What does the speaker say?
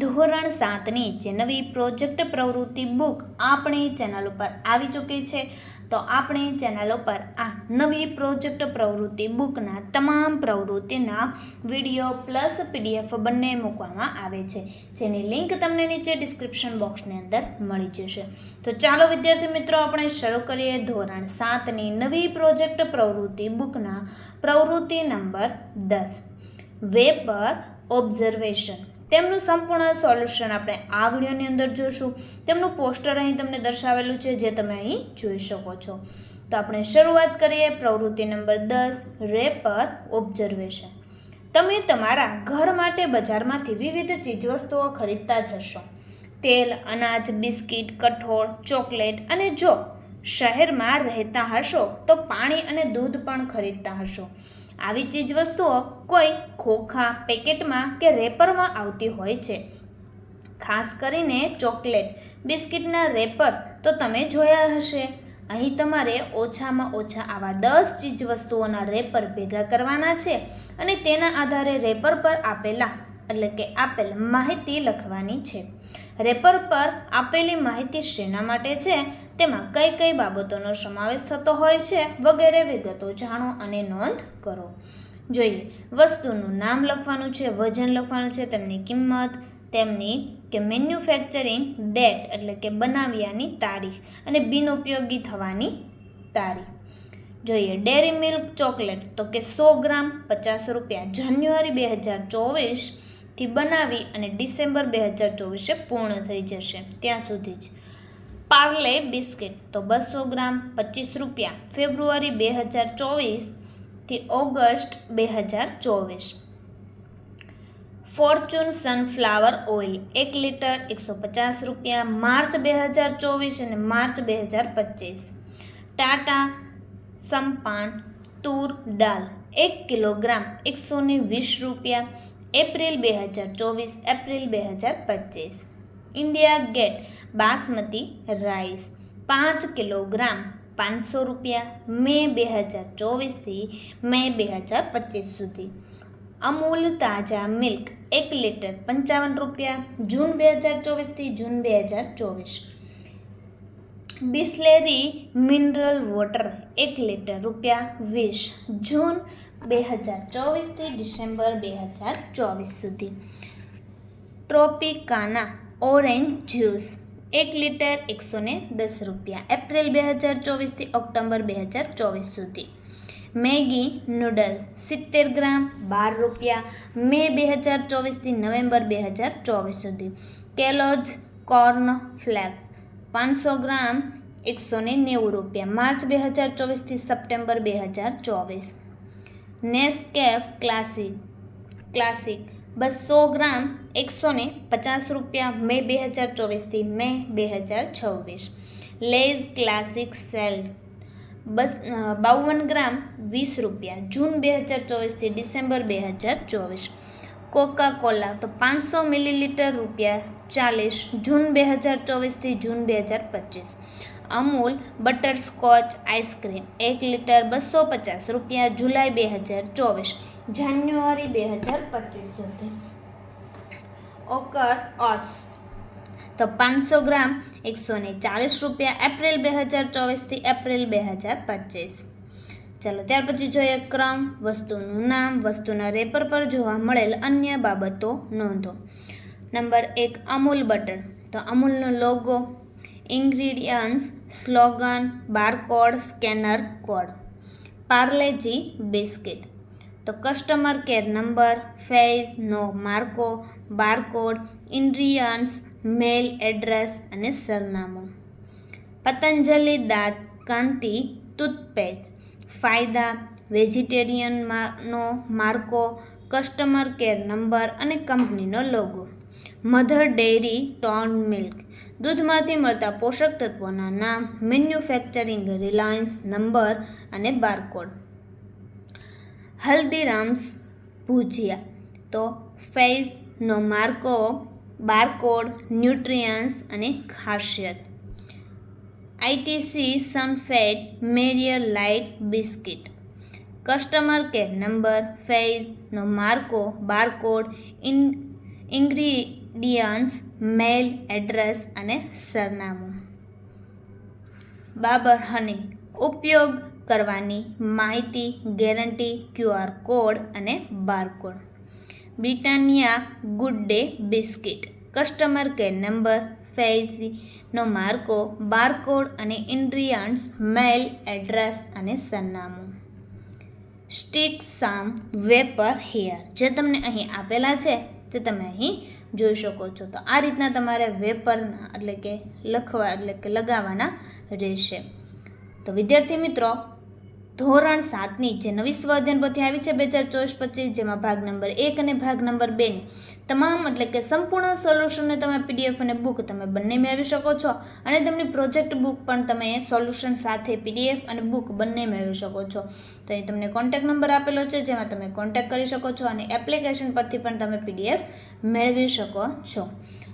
ધોરણ સાતની જે નવી પ્રોજેક્ટ પ્રવૃત્તિ બુક આપણી ચેનલ ઉપર આવી ચૂકી છે. તો આપણી ચેનલ ઉપર આ નવી પ્રોજેક્ટ પ્રવૃત્તિ બુકના તમામ પ્રવૃત્તિના વીડિયો પ્લસ પીડીએફ બંને મૂકવામાં આવે છે. જેની લિંક તમને નીચે ડિસ્ક્રિપ્શન બોક્સની અંદર મળી જશે. તો ચાલો વિદ્યાર્થી મિત્રો, આપણે શરૂ કરીએ ધોરણ સાતની નવી પ્રોજેક્ટ પ્રવૃત્તિ બુકના પ્રવૃત્તિ નંબર દસ. વે પર ઓબ્ઝર્વેશન. તેમનું સંપૂર્ણ સોલ્યુશન આપણે આ વિડીયોની અંદર જોઈશું તેમનું પોસ્ટર અહીં તમને દર્શાવેલું છે, જે તમે અહીં જોઈ શકો છો. તો આપણે શરૂઆત કરીએ પ્રવૃત્તિ નંબર દસ, રેપર ઓબ્ઝર્વેશન. તમે તમારા ઘર માટે બજારમાંથી વિવિધ ચીજવસ્તુઓ ખરીદતા જ હશો. તેલ, અનાજ, બિસ્કિટ, કઠોળ, ચોકલેટ અને જો શહેરમાં રહેતા હશો, તો પાણી અને દૂધ પણ ખરીદતા હશો. આવી ચીજવસ્તુઓ કોઈ ખોખા, પેકેટમાં કે રેપરમાં આવતી હોય છે. ખાસ કરીને ચોકલેટ, બિસ્કિટના રેપર તો તમે જોયા હશે. અહીં તમારે ઓછામાં ઓછા આવા દસ ચીજવસ્તુઓના રેપર ભેગા કરવાના છે અને તેના આધારે રેપર પર આપેલા એટલે કે આપેલ માહિતી લખવાની છે. રેપર પર આપેલી માહિતી શેના માટે છે? તેમાં કઈ કઈ બાબતોનો સમાવેશ થતો હોય છે? વગેરે વિગતો જાણો અને નોંધ કરો. જોઈએ, વસ્તુનું નામ લખવાનું છે, વજન લખવાનું છે, તેમની કિંમત, તેમની કે મેન્યુફેક્ચરિંગ ડેટ એટલે કે બનાવ્યાની તારીખ અને બિનઉપયોગી થવાની તારીખ. જોઈએ, ડેરી મિલ્ક ચોકલેટ તો કે સો ગ્રામ પચાસ રૂપિયા, જાન્યુઆરી બે હજાર ચોવીસથી બનાવી અને ડિસેમ્બર બે હજાર ચોવીસે પૂર્ણ થઈ જશે. ત્યાં સુધી જ. પાર્લે બિસ્કિટ તો બસો ગ્રામ પચીસ રૂપિયા. ફેબ્રુઆરી બે હજાર ચોવીસથી ઓગસ્ટ બે હજાર ચોવીસ. ફોર્ચ્યુન સનફ્લાવર ઓઇલ એક લીટર એકસો પચાસ રૂપિયા. માર્ચ બે હજાર ચોવીસ અને માર્ચ બે હજાર પચીસ. ટાટા સંપાન તૂર દાલ એક કિલોગ્રામ એકસો વીસ રૂપિયા. એપ્રિલ બે હજાર ચોવીસ, એપ્રિલ બે હજાર પચીસ. ઇન્ડિયા ગેટ, બાસમતી રાઈસ, પાંચ કિલોગ્રામ, પાંચસો રૂપિયા. મે બે હજાર ચોવીસથી મે બે હજાર પચીસ સુધી. અમૂલ તાજા મિલ્ક, એક લીટર, પંચાવન રૂપિયા. જૂન બે હજાર ચોવીસથી જૂન બે હજાર ચોવીસ. બિસ્લેરી મિનરલ વોટર, એક લીટર રૂપિયા. વીસ જૂન બે હજાર ચોવીસથી ડિસેમ્બર બે હજાર ચોવીસ સુધી. ટ્રોપિકાના ઓરેન્જ જ્યુસ એક લીટર એકસો ને દસ રૂપિયા. એપ્રિલ બે હજાર ચોવીસથી ઓક્ટોબર બે હજાર ચોવીસ સુધી. મેગી નૂડલ્સ સિત્તેર ગ્રામ, બાર રૂપિયા. મે બે હજાર ચોવીસથી નવેમ્બર બે હજાર ચોવીસ સુધી. કેલોજ કોર્ન ફ્લેક્સ પાંચસો ગ્રામ, એકસો નેવું રૂપિયા. માર્ચ બે હજાર ચોવીસથી સપ્ટેમ્બર બે હજાર ચોવીસ. Nescafe classic. ક્લાસિક. બસો ગ્રામ એકસો ને પચાસ રૂપિયા મે બે હજાર ચોવીસથી મે બે હજાર છવ્વીસ. Lays classic cell. બસ બાવન ગ્રામ વીસ રૂપિયા. જૂન બે હજાર ચોવીસથી ડિસેમ્બર બે હજાર ચોવીસ. કોકા કોલા તો પાંચસો મિલીલીટર રૂપિયા ચાલીસ. જૂન બે હજાર ચોવીસથી જૂન બે હજાર પચીસ. અમૂલ બટરસ્કોચ આઈસ્ક્રીમ, એક લીટર બસો પચાસ રૂપિયા, જુલાઈ બે હજાર ચોવીસ, જાન્યુઆરી બે હજાર પચીસ સુધી. Quaker oats. તો પાંચસો ગ્રામ એકસો ને ચાલીસ રૂપિયા, એપ્રિલ બે હજાર ચોવીસથી એપ્રિલ બે હજાર પચીસ. ચાલો, ત્યાર પછી જોઈએ ક્રમ, વસ્તુનું નામ, વસ્તુના રેપર પર જોવા મળેલ અન્ય બાબતો નોંધો. નંબર એક, અમૂલ બટર. તો અમૂલનો logo ingredients, slogan, barcode, scanner, code. Parle G biscuit. તો કસ્ટમર કેર નંબર, ફેઝ, નો માર્કો, બારકોડ, ઇન્ગ્રીડિયન્ટ્સ, મેલ એડ્રેસ અને સરનામું. પતંજલિ દાંત, કાંતિ, ટૂથપેસ્ટ. ફાયદા વેજીટેરિયનનો માર્કો, કસ્ટમર કેર નંબર અને કંપનીનો logo. Mother Dairy tone milk. દૂધમાંથી મળતા પોષક તત્વોના નામ, મેન્યુફેક્ચરિંગ રિલાયન્સ નંબર અને બારકોડ. હલ્દીરામ્સ ભુજિયા. તો ફેઝનો માર્કો, બારકોડ, ન્યુટ્રિયન્સ અને ખાસિયત. ITC Sunfeast, Marie light biscuit. Customer care number ફેઝનો Marco, barcode, in ingredients mail address અને સરનામું. બાબર હની ઉપયોગ કરવાની માહિતી ગેરંટી ક્યુઆર કોડ અને barcode Britannia good day biscuit customer care number ફેઝનો માર્કો બારકોડ અને ઇન્ગ્રીડિયન્ટ્સ મેલ એડ્રેસ અને સરનામું. સ્ટીક સામ વેપર હેર જે તમને અહીં આપેલા છે તે તમે અહીં જોઈ શકો છો. તો આ રીતના તમારે વેપરના એટલે કે લખવા એટલે કે લગાવવાના રહેશે. તો વિદ્યાર્થી મિત્રો ધોરણ સાતની જે નવી સ્વાધ્યાન પોથી આવી છે બે હજાર ચોવીસ પચીસ, જેમાં ભાગ નંબર એક અને ભાગ નંબર બેની તમામ એટલે કે સંપૂર્ણ સોલ્યુશનને તમે પીડીએફ અને બુક તમે બંને મેળવી શકો છો અને તેમની પ્રોજેક્ટ બુક પણ તમે સોલ્યુશન સાથે પીડીએફ અને બુક બંને મેળવી શકો છો. તો અહીં તમને કોન્ટેક નંબર આપેલો છે, જેમાં તમે કોન્ટેક કરી શકો છો અને એપ્લિકેશન પરથી પણ તમે પીડીએફ મેળવી શકો છો.